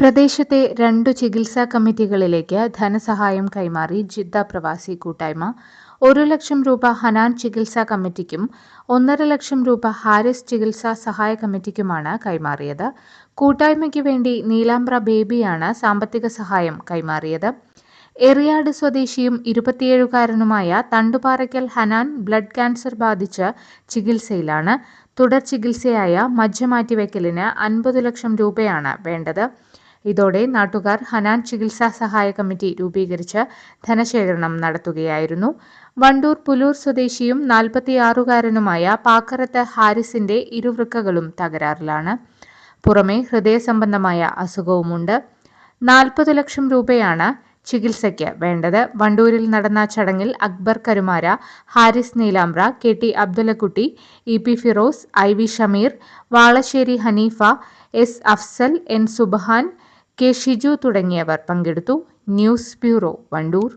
പ്രദേശത്തെ രണ്ടു ചികിത്സാ കമ്മിറ്റികളിലേക്ക് ധനസഹായം കൈമാറി ജിദ്ദ പ്രവാസി കൂട്ടായ്മ. ഒരു ലക്ഷം രൂപ ഹനാൻ ചികിത്സാ കമ്മിറ്റിക്കും ഒന്നര ലക്ഷം രൂപ ഹാരിസ് ചികിത്സാ സഹായ കമ്മിറ്റിക്കുമാണ് കൈമാറിയത്. കൂട്ടായ്മയ്ക്ക് വേണ്ടി നീലാംബ്ര ബേബിയാണ് സാമ്പത്തിക സഹായം കൈമാറിയത്. എറിയാട് സ്വദേശിയും ഇരുപത്തിയേഴുകാരനുമായ തണ്ടുപാറയ്ക്കൽ ഹനാൻ ബ്ലഡ് ക്യാൻസർ ബാധിച്ച് ചികിത്സയിലാണ്. തുടർ ചികിത്സയായ മജ്ജ മാറ്റിവെക്കലിന് അൻപത് ലക്ഷം രൂപയാണ് വേണ്ടത്. ഇതോടെ നാട്ടുകാർ ഹനാൻ ചികിത്സാ സഹായ കമ്മിറ്റി രൂപീകരിച്ച് ധനശേഖരണം നടത്തുകയായിരുന്നു. വണ്ടൂർ പുലൂർ സ്വദേശിയും നാൽപ്പത്തിയാറുകാരനുമായ പാക്കറത്ത് ഹാരിസിന്റെ ഇരുവൃക്കകളും തകരാറിലാണ്. പുറമെ ഹൃദയ സംബന്ധമായ അസുഖവുമുണ്ട്. നാൽപ്പത് ലക്ഷം രൂപയാണ് ചികിത്സയ്ക്ക് വേണ്ടത്. വണ്ടൂരിൽ നടന്ന ചടങ്ങിൽ Akbar Karumara Haris Neelambra K T Abdulakutty E P Firoz I V Shameer Valassery Haneefa S Afsal N Subahan K Shiju തുടങ്ങിയവർ പങ്കെടുത്തു. News bureau Wandoor.